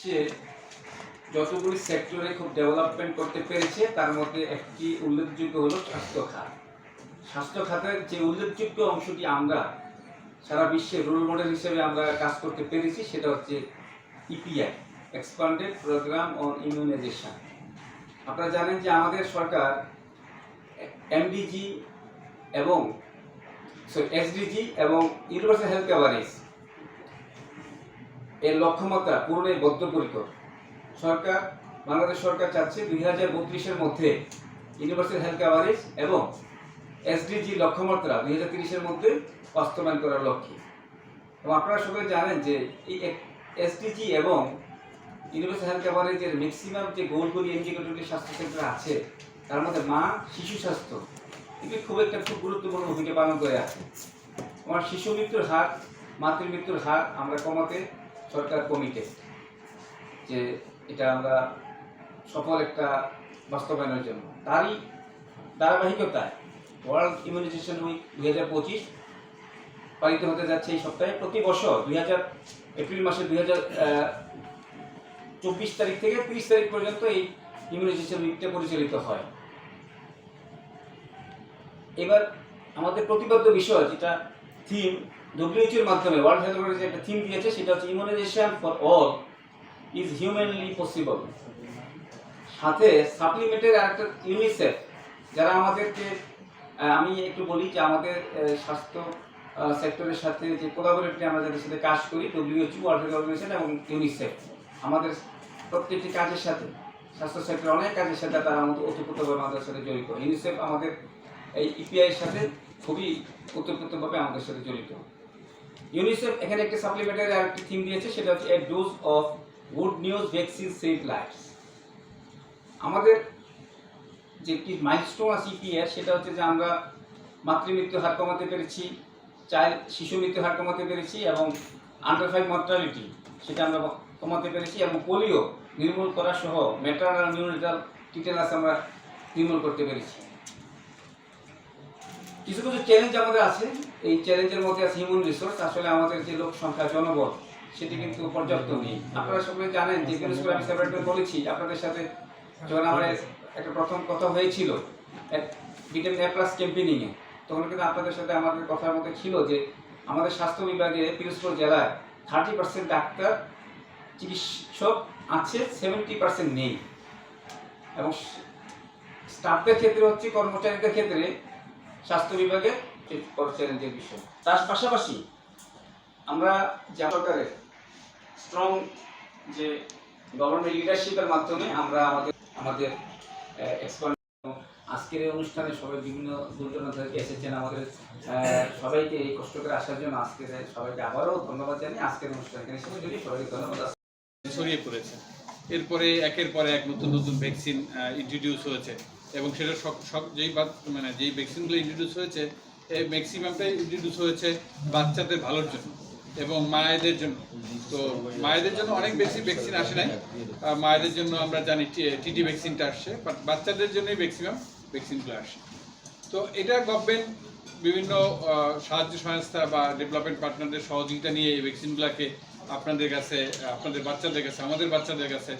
সে যতগুলি সেক্টরে খুব ডেভেলপমেন্ট করতে পেরেছে, তার মধ্যে একটি উল্লেখযোগ্য হলো স্বাস্থ্য খাত। স্বাস্থ্য খাতের যে উল্লেখযোগ্য অংশটি আমরা সারা বিশ্বে রোল মডেল হিসেবে আমরা কাজ করতে পেরেছি, সেটা হচ্ছে EPI expanded programme on immunization আপনারা জানেন যে আমাদের সরকার এমডিজি এবং এসডিজি এবং ইউনিভার্সাল হেলথ কভারেজ এর লক্ষ্যমাত্রা পূরণে বদ্ধপরিকর। সরকার, বাংলাদেশ সরকার চাচ্ছে দুই হাজার বত্রিশের মধ্যে ইউনিভার্সাল হেলথ কাভারেজ এবং এসডিজি লক্ষ্যমাত্রা দুই হাজার তিরিশের মধ্যে বাস্তবায়ন করার লক্ষ্যে। এবং আপনারা সবাই জানেন যে এই এসডিজি এবং ইউনিভার্সাল হেলথ কাভারেজের ম্যাক্সিমাম যে গোলগুলি ইন্ডিকেটরগুলি স্বাস্থ্য সেন্টার আছে, তার মধ্যে মা, শিশু স্বাস্থ্য, এগুলি খুব একটা খুব গুরুত্বপূর্ণ ভূমিকা পালন করে আছে। আমার শিশু মৃত্যুর হার, মাতৃ মৃত্যুর হার আমরা কমাতে সরকার কমিটে, যে এটা আমরা সফল একটা বাস্তবায়নের জন্য। তারই ধারাবাহিকতায় ওয়ার্ল্ড ইমিউনাইজেশন উইক দুই হাজার পঁচিশ পালিত হতে যাচ্ছে এই সপ্তাহে। প্রতি বছর দুই হাজার, এপ্রিল মাসে দুই হাজার চব্বিশ তারিখ থেকে তিরিশ তারিখ পর্যন্ত এই ইমিউনাইজেশন উইকটা পরিচালিত হয়। এবার আমাদের প্রতিপাদ্য বিষয়, যেটা থিম ডব্লিউএইচএর মাধ্যমে ওয়ার্ল্ড হেলথ অর্গানাইজেশন একটা থিম দিয়েছে, সেটা হচ্ছে immunisation for all is humanly possible সাথে সাপ্লিমেন্টের আরেকটা ইউনিসেফ যারা আমাদেরকে আমি একটু বলি যে আমাদের স্বাস্থ্য সেক্টরের সাথে যে কোলাবোরেটরি আমরা যাদের সাথে কাজ করি ডব্লিউএইচও ওয়ার্ল্ড হেলথ অর্গানাইজেশন এবং ইউনিসেফ আমাদের প্রত্যেকটি কাজের সাথে, স্বাস্থ্য সেক্টরের অনেক কাজের সাথে তারা আমাদের ওতপ্রোতভাবে আমাদের সাথে জড়িত। ইউনিসেফ আমাদের এই ইপিআইয়ের সাথে খুবই ওতপ্রোতভাবে আমাদের সাথে জড়িত। ইউনিসেফ এখানে একটা সাপ্লিমেন্টারি আরেকটি থিম দিয়েছে, সেটা হচ্ছে a dose of good news vaccine save lives আমাদের যে কি মাইলস্টোন আছে ইপিআর সেটা হচ্ছে যে আমরা মাতৃমৃত্যু হার কমাতে পেরেছি চাইল্ড শিশু মৃত্যু হার কমাতে পেরেছি এবং আন্ডার ফাইভ মর্টালিটি সেটা আমরা কমাতে পেরেছি এবং পোলিও নির্মূল করা সহ ম্যাটার্নাল নিউনিটাল টিটেনাস আমরা নির্মূল করতে পেরেছি। কিছু কিছু চ্যালেঞ্জ আমাদের আছে। এই চ্যালেঞ্জের মধ্যে আছে হিউম্যান রিসোর্স আসলে আমাদের যে লোক সংখ্যা, জনবল, সেটি কিন্তু পর্যাপ্ত নেই। আপনারা সকলে জানেন যে করে আমি সেপারেটর বলেছি, আপনাদের সাথে যখন আমার একটা প্রথম কথা হয়েছিল, এক প্লাস ক্যাম্পেনিংয়ে তখন কিন্তু আপনাদের সাথে আমাদের কথার মধ্যে ছিল যে আমাদের স্বাস্থ্য বিভাগে পিরোজপুর জেলায় থার্টি পার্সেন্ট ডাক্তার, চিকিৎসক আছে সেভেন্টি পার্সেন্ট নেই। এবং স্টাফদের ক্ষেত্রে হচ্ছে, কর্মচারীদের ক্ষেত্রে স্বাস্থ্য বিভাগে বড় চ্যালেঞ্জের বিষয়। তার পাশাপাশি আমরা যে সরকারের স্ট্রং যে গভর্নমেন্ট লিডারশিপের মাধ্যমে আমরা আমাদের আমাদের এক্সপার্ট আজকের এই অনুষ্ঠানে সবাই বিভিন্ন দূর দূরান্ত থেকে এসেছেন। আমাদের সবাইকে এই কষ্ট করে আসার জন্য আজকে সবাইকে আবারও ধন্যবাদ জানিয়ে আজকের অনুষ্ঠান এখানে শেষ করি। সবাইকে ধন্যবাদ। ছড়িয়ে পড়েছে। এরপরে একের পরে এক নতুন নতুন ভ্যাকসিন ইন্ট্রোডিউস হয়েছে এবং সেটা সব যেই মানে যেই ভ্যাকসিনগুলো ইন্ট্রোডিউস হয়েছে এই ম্যাক্সিমামটাই ইন্ট্রোডিউস হয়েছে বাচ্চাদের ভালোর জন্য এবং মায়েদের জন্য। তো মায়েদের জন্য অনেক বেশি ভ্যাকসিন আসে নাই। মায়েদের জন্য আমরা জানি টিটি ভ্যাকসিনটা আসছে বাট বাচ্চাদের জন্যই ম্যাক্সিমাম ভ্যাকসিনগুলো আসে। তো এটা গভর্নমেন্ট বিভিন্ন সাহায্য সংস্থা বা ডেভেলপমেন্ট পার্টনারদের সহযোগিতা নিয়ে এই ভ্যাকসিনগুলোকে আপনাদের কাছে, আপনাদের বাচ্চাদের কাছে, আমাদের বাচ্চাদের কাছে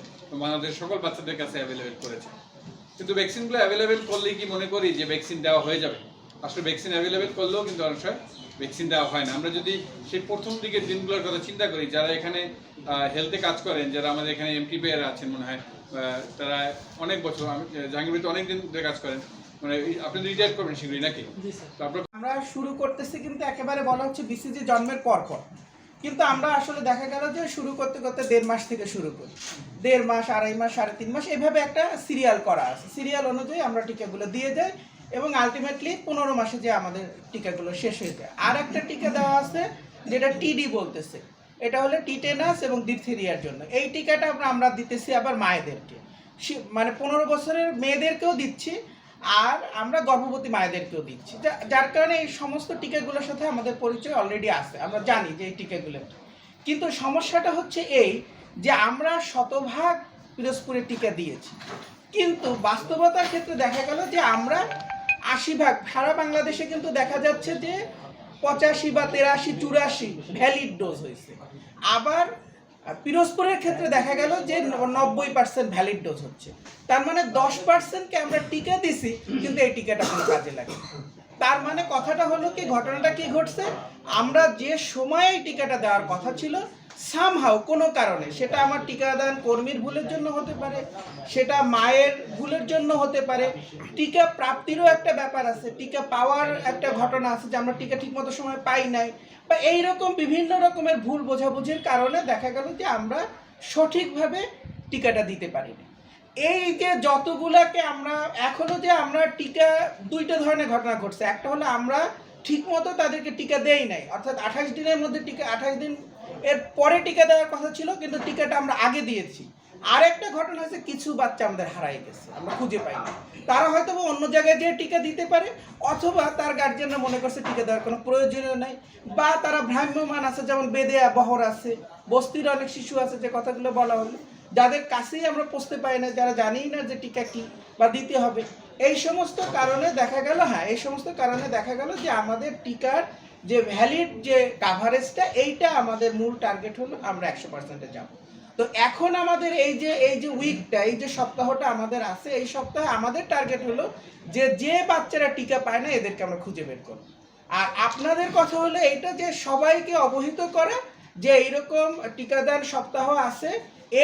বাংলাদেশের সকল বাচ্চাদের কাছে অ্যাভেলেবেল করেছে। কিন্তু ভ্যাকসিনগুলো অ্যাভেলেবেল করলেই কি মনে করি যে ভ্যাকসিন দেওয়া হয়ে যাবে? আসলে ভ্যাকসিন অ্যাভেলেবেল করলেও কিন্তু অনেক সময় ভ্যাকসিন দেওয়া হয় না। আমরা যদি সেই প্রথম দিকের দিনগুলোর কথা চিন্তা করি যারা এখানে হেলথে কাজ করেন যারা আমাদের এখানে এমটি পেয়ার আছেন মনে হয় তারা অনেক বছর আমি জাহাঙ্গীরতে অনেক দিন ধরে কাজ করেন মানে আপনি রিটায়ার করবেন শীঘ্রই নাকি? আমরা শুরু করতেছি কিন্তু একেবারে বলা হচ্ছে বিসিজি জন্মের পর পর কিন্তু আমরা আসলে দেখা গেল যে শুরু করতে করতে দেড় মাস থেকে শুরু করি। দেড় মাস আড়াই মাস সাড়ে তিন মাস এভাবে একটা সিরিয়াল করা আছে। সিরিয়াল অনুযায়ী আমরা টিকাগুলো দিয়ে যাই। এবং আলটিমেটলি পনেরো মাসে যে আমাদের টিকাগুলো শেষ হয়ে যায়। আর একটা টিকা দেওয়া আছে, যেটা টিডি বলতেছে। এটা হলো টিটেনাস এবং ডিপথেরিয়ার জন্য। এই টিকাটা আমরা আমরা দিতেছি আবার মায়েদেরকে। মানে পনেরো বছরের মেয়েদেরকেও দিচ্ছি, আর আমরা গর্ভবতী মায়েদেরকেও দিচ্ছি। যার কারণে এই সমস্ত টিকাগুলোর সাথে আমাদের পরিচয় অলরেডি আছে। আমরা জানি যে এই টিকাগুলো কিন্তু সমস্যাটা হচ্ছে এই যে আমরা শতভাগ পিরোজপুরের টিকা দিয়েছি। কিন্তু বাস্তবতার ক্ষেত্রে দেখা গেল যে আমরা আশি ভাগ। সারা বাংলাদেশে কিন্তু দেখা যাচ্ছে যে পঁচাশি বা তেরাশি, চুরাশি ভ্যালিড ডোজ হয়েছে। আবার পিরোজপুরের ক্ষেত্রে দেখা গেল যে নব্বই পার্সেন্ট ভ্যালিড ডোজ হচ্ছে। তার মানে দশ পার্সেন্টকে আমরা টিকা দিছি, কিন্তু এই টিকাটা কোনো কাজে লাগে তার মানে কথাটা হলো কি, ঘটনাটা কি ঘটছে? আমরা যে সময়ে এই টিকাটা দেওয়ার কথা ছিল সামহাও কোনো কারণে, সেটা আমার টিকাদান কর্মীর ভুলের জন্য হতে পারে, সেটা মায়ের ভুলের জন্য হতে পারে, টিকা প্রাপ্তিরও একটা ব্যাপার আছে, টিকা পাওয়ার একটা ঘটনা আছে যে আমরা টিকা ঠিকমতো সময় পাই নাই, বা এইরকম বিভিন্ন রকমের ভুল বোঝাবুঝির কারণে দেখা গেল যে আমরা সঠিকভাবে টিকাটা দিতে পারিনি। এই যে যতগুলাকে আমরা এখনও যে আমরা টিকা, দুইটা ধরনের ঘটনা ঘটছে, একটা হলো আমরা ঠিকমতো তাদেরকে টিকা দেই নাই, অর্থাৎ আঠাশ দিনের মধ্যে টিকা, আঠাশ দিন এর পরে টিকা দেওয়ার কথা ছিল, কিন্তু টিকাটা আমরা আগে দিয়েছি। আরেকটা ঘটনা হচ্ছে, কিছু বাচ্চা আমাদের হারাই গেছে, আমরা খুঁজে পাই না তারা হয়তো অন্য জায়গায় যেয়ে টিকা দিতে পারে, অথবা তার গার্জিয়ানরা মনে করছে টিকা দেওয়ার কোনো প্রয়োজনীয় নাই, বা তারা ভ্রাম্যমান আছে, যেমন বেদে বহর আছে, বস্তির অনেক শিশু আছে, যে কথাগুলো বলা হলো, যাদের কাছেই আমরা পৌঁছতে পারি না, যারা জানিই না যে টিকা কি বা দিতে হবে। এই সমস্ত কারণে দেখা গেল হ্যাঁ এই সমস্ত কারণে দেখা গেল যে আমাদের টিকার যে ভ্যালিড যে কাভারেজটা এইটা আমাদের মূল টার্গেট হলো, আমরা একশো পার্সেন্টে যাব। তো এখন আমাদের এই যে এই যে উইকটা এই যে সপ্তাহটা আমাদের আছে, এই সপ্তাহে আমাদের টার্গেট হলো যে যে বাচ্চারা টিকা পায় না, এদেরকে আমরা খুঁজে বের করব। আর আপনাদের কথা হলো এইটা যে, সবাইকে অবহিত করা যে, এইরকম টিকাদান সপ্তাহ আছে,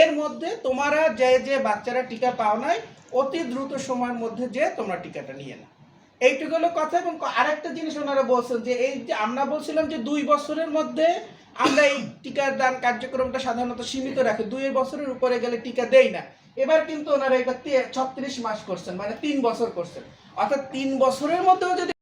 এর মধ্যে তোমরা যে যে বাচ্চারা টিকা পাও নাই, অতি দ্রুত সময়ের মধ্যে যে, তোমরা টিকাটা নিয়ে নাও। এইটুকু হলো কথা এবং আরেকটা জিনিস ওনারা বলছেন যে এই যে আমরা বলছিলাম যে দুই বছরের মধ্যে আমরা এই টিকার দান কার্যক্রমটা সাধারণত সীমিত রাখি। দুই বছরের উপরে গেলে টিকা দেই না। এবার কিন্তু ওনারা এটা ছত্রিশ মাস করছেন মানে তিন বছর করছেন। অর্থাৎ তিন বছরের মধ্যেও যদি